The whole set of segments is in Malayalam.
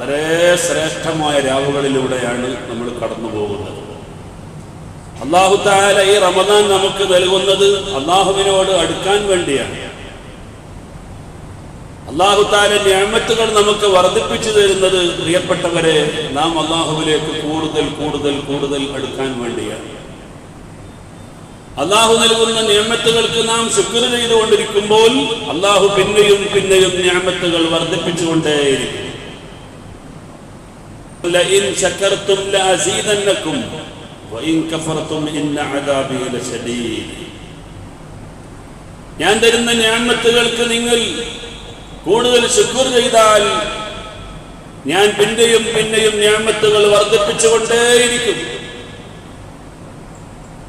വളരെ ശ്രേഷ്ഠമായ രാവുകളിലൂടെയാണ് നമ്മൾ കടന്നു പോകുന്നത്. അള്ളാഹു താല ഈ റമദാൻ നമുക്ക് നൽകുന്നത് അള്ളാഹുവിനോട് അടുക്കാൻ വേണ്ടിയാണ്. അള്ളാഹു താല ഞാമത്തുകൾ നമുക്ക് വർദ്ധിപ്പിച്ചു തരുന്നത് പ്രിയപ്പെട്ടവരെ നാം അള്ളാഹുവിലേക്ക് കൂടുതൽ കൂടുതൽ കൂടുതൽ അടുക്കാൻ വേണ്ടിയാണ്. അള്ളാഹു നൽകുന്ന നിയമത്തുകൾക്ക് നാം ശുക്ർ ചെയ്തുകൊണ്ടിരിക്കുമ്പോൾ അള്ളാഹു പിന്നെയും പിന്നെയും നിയമത്തുകൾ വർദ്ധിപ്പിച്ചുകൊണ്ടേയിരിക്കും. لئن شكرتم ലഅസീദന്നക്കും വഇൻ കഫർത്തും ഇന്ന عذابي ലശദീദ്. ഞാൻ തരുന്ന ഞാമത്തുകൾക്ക് നിങ്ങൾ കൂടുതൽ ശുക്ർ ചെയ്താൽ ഞാൻ പിന്നെയും പിന്നെയും ഞാമത്തുകൾ വർദ്ധിപ്പിച്ചുകൊണ്ടേയിരിക്കും.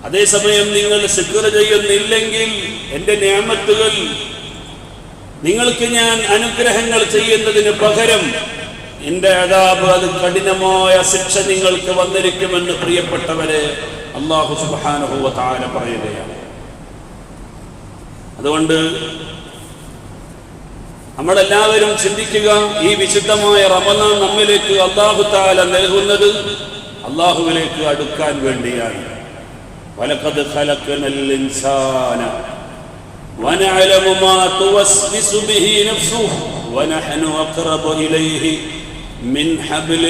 അതേസമയം നിങ്ങൾ ശുക്ർ ചെയ്യുന്നില്ലെങ്കിൽ എന്റെ ഞാമത്തുകൾ നിങ്ങൾക്ക് ഞാൻ അനുഗ്രഹങ്ങൾ ചെയ്യുന്നതിന് പകരം എന്റെ അതാബ് അത് കഠിനമായ ശിക്ഷ നിങ്ങൾക്ക് വന്നിരിക്കുമെന്ന് പ്രിയപ്പെട്ടവരെ അള്ളാഹു സുബാനുഭവ താര പറയുകയാണ് അതുകൊണ്ട് നമ്മളെല്ലാവരും ചിന്തിക്കുക ഈ വിശുദ്ധമായ റമദാൻ നമ്മിലേക്ക് അള്ളാഹു താല നൽകുന്നത് അള്ളാഹുവിലേക്ക് അടുക്കാൻ വേണ്ടിയാണ് ولقد خلقنا الإنسان ونعلم ما توسوس به نفسه ونحن أقرب إليه من حبل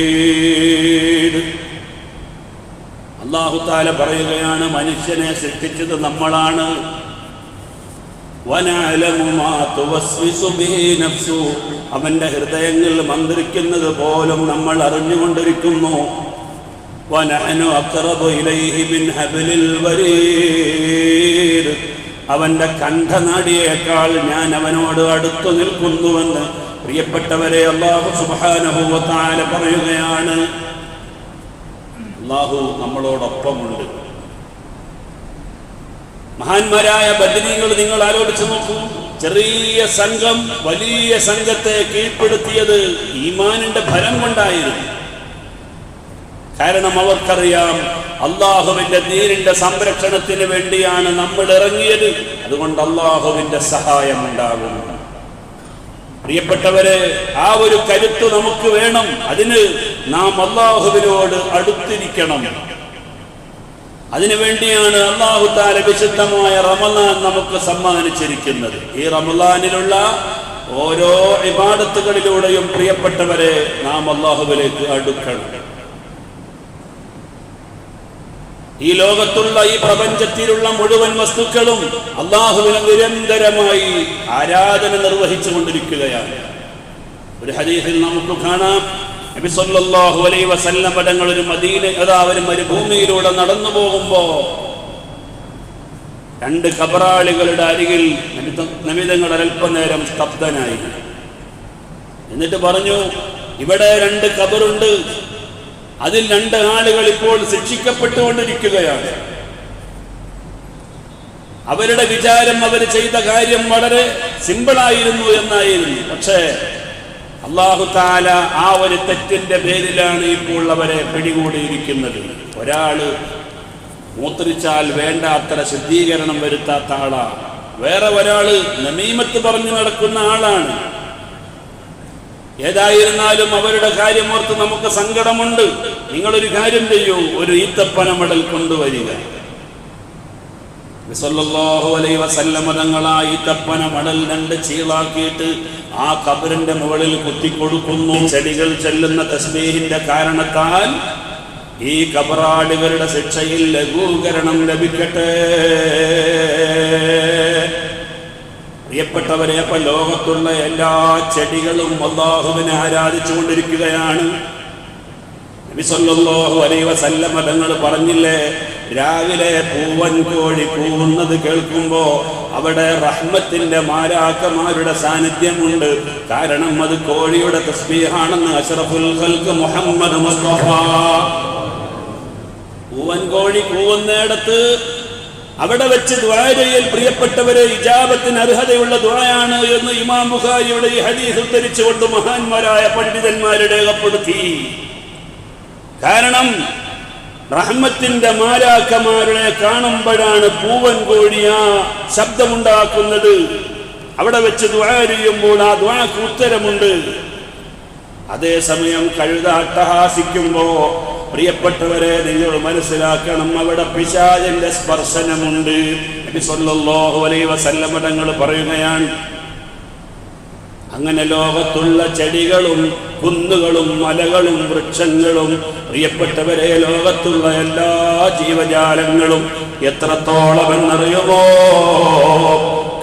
الوريد അള്ളാഹു താല പറയുകയാണ് മനുഷ്യനെ സൃഷ്ടിച്ചത് നമ്മളാണ് വനഅലമു മാ തുവസ്വിസു ബിഹി നഫ്സു. അവന്റെ ഹൃദയങ്ങൾ മന്ത്രിക്കുന്നത് പോലും നമ്മൾ അറിഞ്ഞുകൊണ്ടിരിക്കുന്നു വനഹനു അഖറബു ഇലൈഹി മിൻ ഹബ്ലിൽ വരീദ്. അവന്റെ കണ്ഠനാടിയേക്കാൾ ഞാൻ അവനോട് അടുത്തു നിൽക്കുന്നുവെന്ന് പ്രിയപ്പെട്ടവരെ അള്ളാഹു തആല പറയുകയാണ് അള്ളാഹു നമ്മളോടൊപ്പമുണ്ട്. മഹാന്മാരായ ബദരീകൾ നിങ്ങൾ ആലോചിച്ചു നോക്കൂ ചെറിയ സംഘം വലിയ സംഘത്തെ കീഴ്പ്പെടുത്തിയത് ഈമാനിന്റെ ഫലം കൊണ്ടായിരുന്നു. കാരണം അവർക്കറിയാം അള്ളാഹുവിന്റെ നീരിന്റെ സംരക്ഷണത്തിന് വേണ്ടിയാണ് നമ്മൾ ഇറങ്ങിയത്. അതുകൊണ്ട് അള്ളാഹുവിന്റെ സഹായം ഉണ്ടാകും പ്രിയപ്പെട്ടവരെ ആ ഒരു കരുത്ത് നമുക്ക് വേണം. അതിന് നാം അള്ളാഹുവിനോട് അടുത്തിരിക്കണം. അതിനുവേണ്ടിയാണ് അള്ളാഹു താല വിശുദ്ധമായ റമലാൻ നമുക്ക് സമ്മാനിച്ചിരിക്കുന്നത്. ഈ റമലാനിലുള്ള ഓരോ ഇബാദത്തുകളിലൂടെയും പ്രിയപ്പെട്ടവരെ നാം അള്ളാഹുവിലേക്ക് അടുക്കണം. ഈ ലോകത്തുള്ള ഈ പ്രപഞ്ചത്തിലുള്ള മുഴുവൻ വസ്തുക്കളും അള്ളാഹുവിനെ നിരന്തരമായി ആരാധന നിർവഹിച്ചു കൊണ്ടിരിക്കുകയാണ്. ഒരു ഹദീസിൽ നമുക്ക് കാണാം. നബി സല്ലല്ലാഹു അലൈഹി വസല്ലം പടങ്ങൾ ഒരു മദീന അതാ ഒരു മരുഭൂമിയിലൂടെ നടന്നു പോകുമ്പോ രണ്ട് കബറാളികളുടെ അരികിൽ നമിതങ്ങൾ അല്പനേരം സ്തബ്ധനായി. എന്നിട്ട് പറഞ്ഞു ഇവിടെ രണ്ട് കബറുണ്ട് അതിൽ രണ്ട് ആളുകൾ ഇപ്പോൾ ശിക്ഷിക്കപ്പെട്ടുകൊണ്ടിരിക്കുകയാണ്. അവരുടെ വിചാരം അവർ ചെയ്ത കാര്യം വളരെ സിമ്പിളായിരുന്നു എന്നായിരുന്നു. പക്ഷേ അള്ളാഹു താല ആ ഒരു തെറ്റിന്റെ പേരിലാണ് ഇപ്പോൾ അവരെ പിടികൂടിയിരിക്കുന്നത്. ഒരാൾ മൂത്രിച്ചാൽ വേണ്ട അത്ര ശുദ്ധീകരണം വരുത്താത്ത ആളാണ് വേറെ ഒരാൾ നമീമത്ത് പറഞ്ഞു നടക്കുന്ന ആളാണ്. ഏതായിരുന്നാലും അവരുടെ കാര്യമോർത്ത് നമുക്ക് സങ്കടമുണ്ട്. നിങ്ങളൊരു കാര്യം ചെയ്യൂ. ഒരു ഈത്തപ്പന മടൽ കൊണ്ടുവരിക. ആ ഈത്തപ്പന മടൽ രണ്ട് ചീളാക്കിയിട്ട് ആ കബറിന്റെ മുകളിൽ കുത്തിക്കൊടുക്കുന്നു. ചെടികൾ ചെല്ലുന്ന തസ്ബീഹിന്റെ കാരണത്താൽ ഈ കബറാളികളുടെ ശിക്ഷയിൽ ലഘൂകരണം ലഭിക്കട്ടെ. പ്രിയപ്പെട്ടവരെ അപ്പൊ ലോകത്തുള്ള എല്ലാ ചെടികളും അള്ളാഹുവിനെ ആരാധിച്ചുകൊണ്ടിരിക്കുകയാണ്. നബി സല്ലല്ലാഹു അലൈഹി വസല്ലമ തങ്ങൾ പറഞ്ഞില്ലേ രാവിലെ പൂവൻ കോഴി പൂവുന്നത് കേൾക്കുമ്പോ അവിടെ റഹ്മത്തിന്റെ മാരാക്കമാരുടെ സാന്നിധ്യമുണ്ട്. കാരണം അത് കോഴിയുടെ തസ്ബീഹാണെന്ന് അഷറഫുൽ മുഹമ്മദ് പൂവൻ കോഴി കൂവുന്നിടത്ത് അവിടെ വെച്ച് ദ്വാരയിൽ പ്രിയപ്പെട്ടവരെ ഇജാബത്തിന് അർഹതയുള്ള ദ്വായാണ് എന്ന് ഇമാം ബുഖാരിയുടെ ഈ ഹദീസ് ഉദ്ധരിച്ചുകൊണ്ട് മഹാന്മാരായ പണ്ഡിതന്മാരെ രേഖപ്പെടുത്തി. കാരണം റഹ്മത്തിന്റെ മാരാക്കമാരുടെ കാണുമ്പോഴാണ് പൂവൻ കോഴിയ ശബ്ദമുണ്ടാക്കുന്നത്. അവിടെ വെച്ച് ദ്വാരിയുമ്പോൾ ആ ദ്വാക്ക് ഉത്തരമുണ്ട്. അതേസമയം കഴുത അട്ടഹാസിക്കുമ്പോ പ്രിയപ്പെട്ടവരെ നിങ്ങൾ മനസ്സിലാക്കണം അവിടെ പിശാചന്റെ സ്പർശനമുണ്ട്. നബി സല്ലല്ലാഹു അലൈഹി വസല്ലമ തങ്ങൾ പറയുകയാണ് അങ്ങനെ ലോകത്തുള്ള ചെടികളും കുന്നുകളും മലകളും വൃക്ഷങ്ങളും പ്രിയപ്പെട്ടവരെ ലോകത്തുള്ള എല്ലാ ജീവജാലങ്ങളും എത്രത്തോളം എന്നറിയുമോ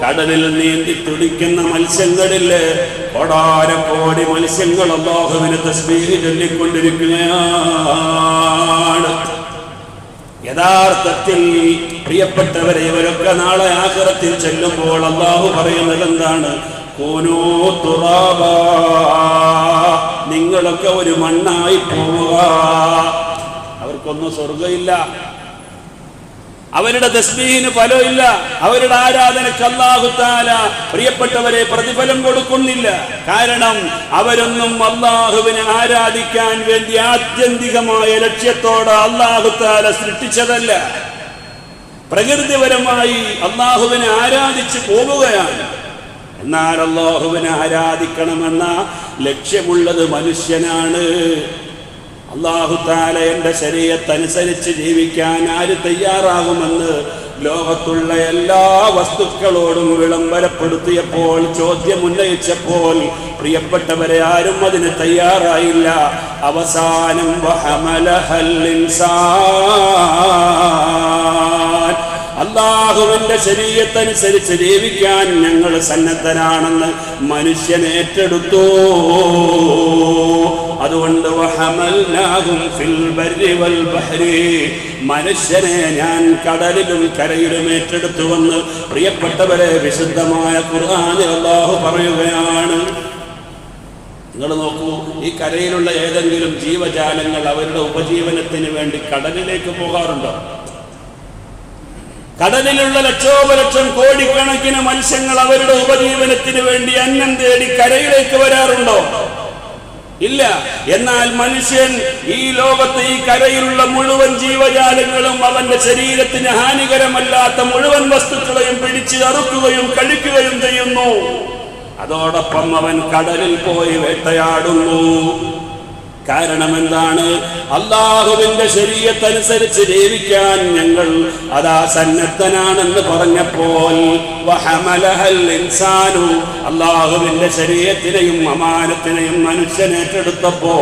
കടലിൽ നീന്തി തുടിക്കുന്ന മത്സ്യങ്ങളിൽ കോടി മത്സ്യങ്ങൾ അള്ളാഹുവിന് തസ്മീരി ചൊല്ലിക്കൊണ്ടിരിക്കുകയാണ്. യഥാർത്ഥത്തിൽ പ്രിയപ്പെട്ടവരെ ഇവരൊക്കെ നാളെ ആഖിറത്തിൽ ചെല്ലുമ്പോൾ അള്ളാഹു പറയുന്നത് എന്താണ് നിങ്ങളൊക്കെ ഒരു മണ്ണായി പോവുക. അവർക്കൊന്നും സ്വർഗമില്ല അവരുടെ തസ്ബീഹിന് ഫലമില്ല. അവരുടെ ആരാധനക്ക് അള്ളാഹുത്താല പ്രിയപ്പെട്ടവരെ പ്രതിഫലം കൊടുക്കുന്നില്ല. കാരണം അവരൊന്നും അള്ളാഹുവിനെ ആരാധിക്കാൻ വേണ്ടി ആത്യന്തികമായ ലക്ഷ്യത്തോടെ അള്ളാഹുത്താല സൃഷ്ടിച്ചതല്ല. പ്രകൃതിപരമായി അള്ളാഹുവിനെ ആരാധിച്ചു പോവുകയാണ്. എന്നാൽ അള്ളാഹുവിനെ ആരാധിക്കണമെന്ന ലക്ഷ്യമുള്ളത് മനുഷ്യനാണ്. അള്ളാഹു താല എന്റെ ശരീരത്തനുസരിച്ച് ജീവിക്കാൻ ആര് തയ്യാറാകുമെന്ന് ലോകത്തുള്ള എല്ലാ വസ്തുക്കളോടും വിളംബരപ്പെടുത്തിയപ്പോൾ ചോദ്യം ഉന്നയിച്ചപ്പോൾ പ്രിയപ്പെട്ടവരെ ആരും അതിന് തയ്യാറായില്ല. അവസാനം ഇൻസാൻ അള്ളാഹുവിന്റെ ശരീരത്തനുസരിച്ച് ജീവിക്കാൻ ഞങ്ങൾ സന്നദ്ധനാണെന്ന് മനുഷ്യൻ ഏറ്റെടുത്തു. അതുകൊണ്ട് മനുഷ്യനെ ഞാൻ കടലിലും കരയിലും ഏറ്റെടുത്തുവെന്ന് പ്രിയപ്പെട്ടവരെ വിശുദ്ധമായ ഖുർആനിൽ അള്ളാഹു പറയുകയാണ്. നിങ്ങൾ നോക്കൂ ഈ കരയിലുള്ള ഏതെങ്കിലും ജീവജാലങ്ങൾ അവരുടെ ഉപജീവനത്തിന് വേണ്ടി കടലിലേക്ക് പോകാറുണ്ടോ? കടലിലുള്ള ലക്ഷോപലക്ഷം കോടിക്കണക്കിന് മത്സ്യങ്ങൾ അവരുടെ ഉപജീവനത്തിന് വേണ്ടി അന്നം തേടി കരയിലേക്ക് വരാറുണ്ടോ? ഇല്ല. എന്നാൽ മനുഷ്യൻ ഈ ലോകത്ത് ഈ കരയിലുള്ള മുഴുവൻ ജീവജാലങ്ങളും അവന്റെ ശരീരത്തിന് ഹാനികരമല്ലാത്ത മുഴുവൻ വസ്തുക്കളെയും പിടിച്ച് അറുക്കുകയും കഴിക്കുകയും ചെയ്യുന്നു. അതോടൊപ്പം അവൻ കടലിൽ പോയി വേട്ടയാടുന്നു. കാരണം എന്താണ് അള്ളാഹുവിന്റെ ശരീരത്തനുസരിച്ച് ജീവിക്കാൻ ഞങ്ങൾ അതാ സന്നദ്ധനാണെന്ന് പറഞ്ഞപ്പോൾ അള്ളാഹുവിന്റെ ശരീരത്തിനെയും അമാനത്തിനെയും മനുഷ്യൻ ഏറ്റെടുത്തപ്പോ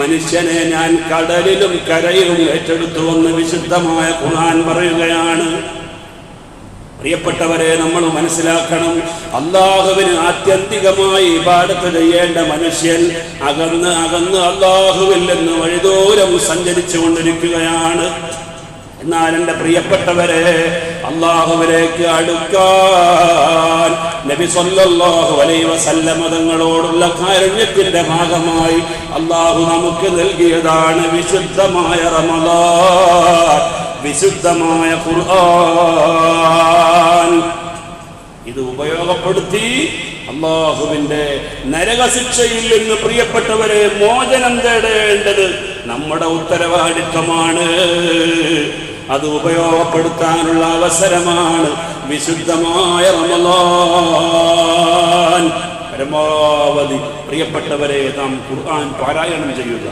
മനുഷ്യനെ ഞാൻ കടലിലും കരയിലും ഏറ്റെടുത്തു എന്ന് വിശുദ്ധമായ ഖുർആൻ പറയുകയാണ്. പ്രിയപ്പെട്ടവരെ നമ്മൾ മനസ്സിലാക്കണം അള്ളാഹുവിന് ആത്യന്തികമായി ഇബാദത്ത് ചെയ്യേണ്ട മനുഷ്യൻ അകന്ന് അകന്ന് അള്ളാഹുവിൽ നിന്ന് വഴിദൂരം സഞ്ചരിച്ചു കൊണ്ടിരിക്കുകയാണ്. എന്നാൽ എന്റെ പ്രിയപ്പെട്ടവരെ അള്ളാഹുവിലേക്ക് അടുക്കാൻ നബി സല്ലല്ലാഹു അലൈഹി വസല്ലമ തങ്ങളോടുള്ള ഭാഗമായി അള്ളാഹു നമുക്ക് നൽകിയതാണ് വിശുദ്ധമായ റമദാൻ. വിശുദ്ധമായ ഖുർആൻ. ഇത് ഉപയോഗപ്പെടുത്തി അള്ളാഹുവിന്റെ നരകശിക്ഷയിൽ നിന്ന് പ്രിയപ്പെട്ടവരെ മോചനം തേടേണ്ടത് നമ്മുടെ ഉത്തരവാദിത്വമാണ്. അത് ഉപയോഗപ്പെടുത്താനുള്ള അവസരമാണ് വിശുദ്ധമായ പരമാവധി പ്രിയപ്പെട്ടവരെ നാം ഖുർആൻ പാരായണം ചെയ്യുക.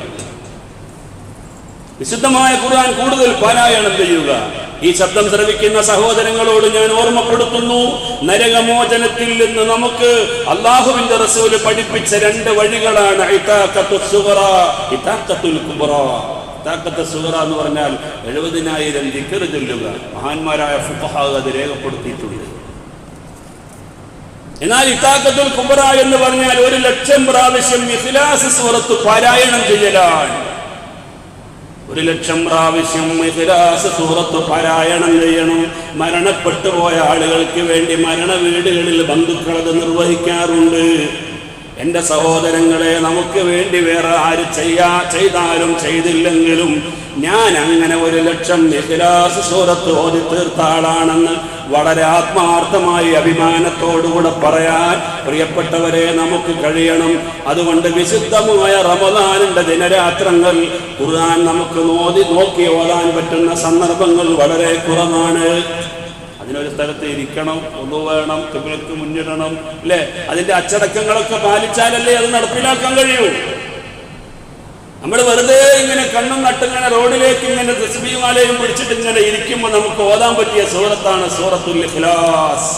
വിശുദ്ധമായ ഖുർആൻ കൂടുതൽ പാരായണം ചെയ്യുക. ഈ ശബ്ദം ശ്രവിക്കുന്ന സഹോദരങ്ങളോട് ഞാൻ ഓർമ്മപ്പെടുത്തുന്നു നരകമോചനത്തിൽ നിന്ന് നമുക്ക് അള്ളാഹുവിന്റെ റസൂൽ പഠിപ്പിച്ച രണ്ട് വഴികളാണ്. എന്ന് പറഞ്ഞാൽ എഴുപതിനായിരം ദിക്കറ് ചൊല്ലുക. മഹാന്മാരായ ഫുഖഹാ അത് രേഖപ്പെടുത്തിയിട്ടുണ്ട്. എന്നാൽ ഇത്താക്കത്തുൽ കുബ്ര എന്ന് പറഞ്ഞാൽ ഒരു ലക്ഷം പ്രാവശ്യം സൂറത്ത് പാരായണം ചെയ്യലാണ്. ഒരു ലക്ഷം പ്രാവശ്യം ഇഖ്ലാസ് സൂറത്ത് പാരായണം ചെയ്യണം. മരണപ്പെട്ടു പോയ ആളുകൾക്ക് വേണ്ടി മരണ വീടുകളിൽ ബന്ധുക്കൾ അത് നിർവഹിക്കാറുണ്ട്. എന്റെ സഹോദരങ്ങളെ നമുക്ക് വേണ്ടി വേറെ ആര് ചെയ്യാ ചെയ്താലും ചെയ്തില്ലെങ്കിലും ഞാൻ അങ്ങനെ ഒരു ലക്ഷം ഇഖ്ലാസ് സൂറത്ത് ഓതി തീർത്ത ആളാണെന്ന് വളരെ ആത്മാർത്ഥമായി അഭിമാനത്തോടുകൂടെ പറയാൻ പ്രിയപ്പെട്ടവരെ നമുക്ക് കഴിയണം. അതുകൊണ്ട് വിശുദ്ധമായ റമദാനിന്റെ ദിനരാത്രങ്ങൾ ഖുർആൻ നമുക്ക് നോതി നോക്കി ഓതാൻ പറ്റുന്ന സന്ദർഭങ്ങൾ വളരെ കുറവാണ്. അതിനൊരു സ്ഥലത്ത് ഇരിക്കണം ഒന്ന് വേണം തുകൾക്ക് മുന്നിടണം അല്ലേ? അതിന്റെ അച്ചടക്കങ്ങളൊക്കെ പാലിച്ചാലല്ലേ അത് നടപ്പിലാക്കാൻ കഴിയൂ. നമ്മൾ വെറുതെ ഇങ്ങനെ കണ്ണും നട്ടിങ്ങനെ റോഡിലേക്ക് ഇങ്ങനെ തസ്ബീമാലയും പിടിച്ചിട്ട് ഇങ്ങനെ ഇരിക്കുമ്പോൾ നമുക്ക് ഓതാൻ പറ്റിയ സൂറത്താണ് സൂറത്തുൽ ഇഖ്ലാസ്.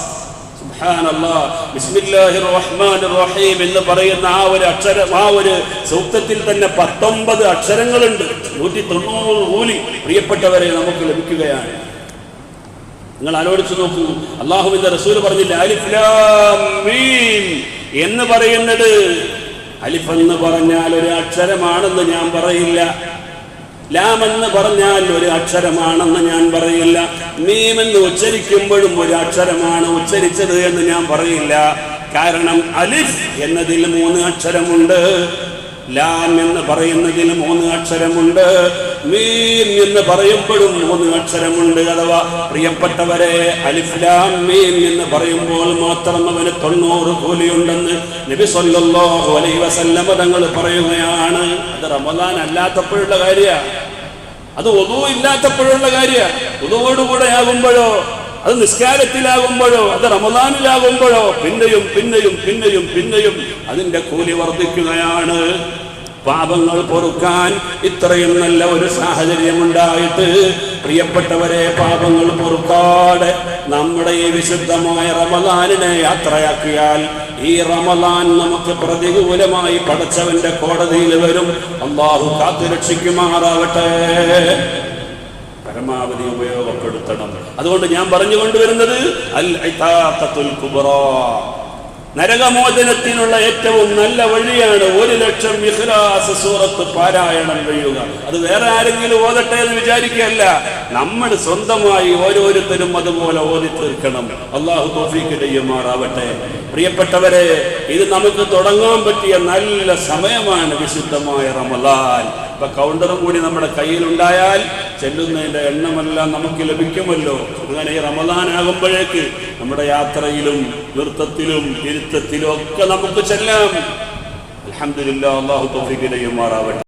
എന്ന് പറയുന്ന ആ ഒരു അക്ഷരം ആ ഒരു സൂക്തത്തിൽ തന്നെ പത്തൊമ്പത് അക്ഷരങ്ങളുണ്ട്. നൂറ്റി തൊണ്ണൂറ് കൂലി പ്രിയപ്പെട്ടവരെ നമുക്ക് ലഭിക്കുകയാണ്. നിങ്ങൾ ആലോചിച്ചു നോക്കൂ. അള്ളാഹുവിന്റെ റസൂൽ പറഞ്ഞില്ല എന്ന് പറയുന്നത്. അലിഫ് എന്ന് പറഞ്ഞാൽ ഒരു അക്ഷരമാണെന്ന് ഞാൻ പറയില്ല. ലാം എന്ന് പറഞ്ഞാൽ ഒരു അക്ഷരമാണെന്ന് ഞാൻ പറയില്ല. മീം എന്ന് ഉച്ചരിക്കുമ്പോഴും ഒരു അക്ഷരമാണ് ഉച്ചരിച്ചത് എന്ന് ഞാൻ പറയില്ല. കാരണം അലിഫ് എന്നതിൽ മൂന്ന് അക്ഷരമുണ്ട്. ലാം എന്ന് പറയുന്നതിൽ മൂന്ന് അക്ഷരമുണ്ട്. മീം എന്ന് പറയുമ്പോഴും മൂന്ന് അക്ഷരമുണ്ട് അഥവാ പ്രിയപ്പെട്ടവരെ അലിഫ് ലാം മീം എന്ന് പറയുമ്പോൾ മാത്രം അവന് തൊണ്ണൂറ് കൂലിയുണ്ടെന്ന് നബി സല്ലല്ലാഹു അലൈഹി വസല്ലമ തങ്ങൾ പറയുകയാണ്. അത് റമദാൻ അല്ലാത്തപ്പോഴുള്ള കാര്യമാണ്. അത് ഒതു ഇല്ലാത്തപ്പോഴുള്ള കാര്യമാണ് ഒതുവോടുകൂടെ ആകുമ്പോഴോ അത് നിസ്കാരത്തിലാകുമ്പോഴോ അത് റമദാനിലാകുമ്പോഴോ പിന്നെയും പിന്നെയും പിന്നെയും പിന്നെയും അതിന്റെ കൂലി വർദ്ധിക്കുകയാണ് പാപങ്ങൾ പൊറുക്കാൻ ഇത്രയും നല്ല ഒരു സാഹചര്യം ഉണ്ടായിട്ട് പ്രിയപ്പെട്ടവരെ പാപങ്ങൾ പൊറുക്കാതെ നമ്മുടെ ഈ വിശുദ്ധമായ റമദാനിനെ യാത്രയാക്കിയാൽ ഈ റമദാൻ നമുക്ക് പ്രതികൂലമായി പടച്ചവന്റെ കോടതിയിൽ വരും. അള്ളാഹു കാത്തുരക്ഷിക്കുമാറാവട്ടെ പരമാവധി ഉപയോഗപ്പെടുത്തണം. അതുകൊണ്ട് ഞാൻ പറഞ്ഞു കൊണ്ടുവരുന്നത് അൽ കുബ്റാ. നരകമോചനത്തിനുള്ള ഏറ്റവും നല്ല വഴിയാണ് ഒരു ലക്ഷം ഇഖ്ലാസ് സൂറത്ത് പാരായണം ചെയ്യുക. അത് വേറെ ആരെങ്കിലും ഓതട്ടെ എന്ന് വിചാരിക്കുകയല്ല. നമ്മൾ സ്വന്തമായി ഓരോരുത്തരും അതുപോലെ ഓതി തീർക്കണം. അള്ളാഹു തോഫീക്ക് ചെയ്യുമാറാവട്ടെ. പ്രിയപ്പെട്ടവരെ ഇത് നമുക്ക് തുടങ്ങാൻ പറ്റിയ നല്ല സമയമാണ് വിശുദ്ധമായ റമലാൻ ഇപ്പൊ കൗണ്ടറും കൂടി നമ്മുടെ കയ്യിലുണ്ടായാൽ ചെല്ലുന്നതിന്റെ എണ്ണമെല്ലാം നമുക്ക് ലഭിക്കുമല്ലോ. അങ്ങനെ ഈ റമദാൻ ആകുമ്പോഴേക്ക് നമ്മുടെ യാത്രയിലും നൃത്തത്തിലും ഇരുത്തത്തിലും ഒക്കെ നമുക്ക് ചെല്ലാം. അലഹമില്ല അള്ളാഹു തോഫിക്കിടയും ചെയ്യുമാറാവട്ടെ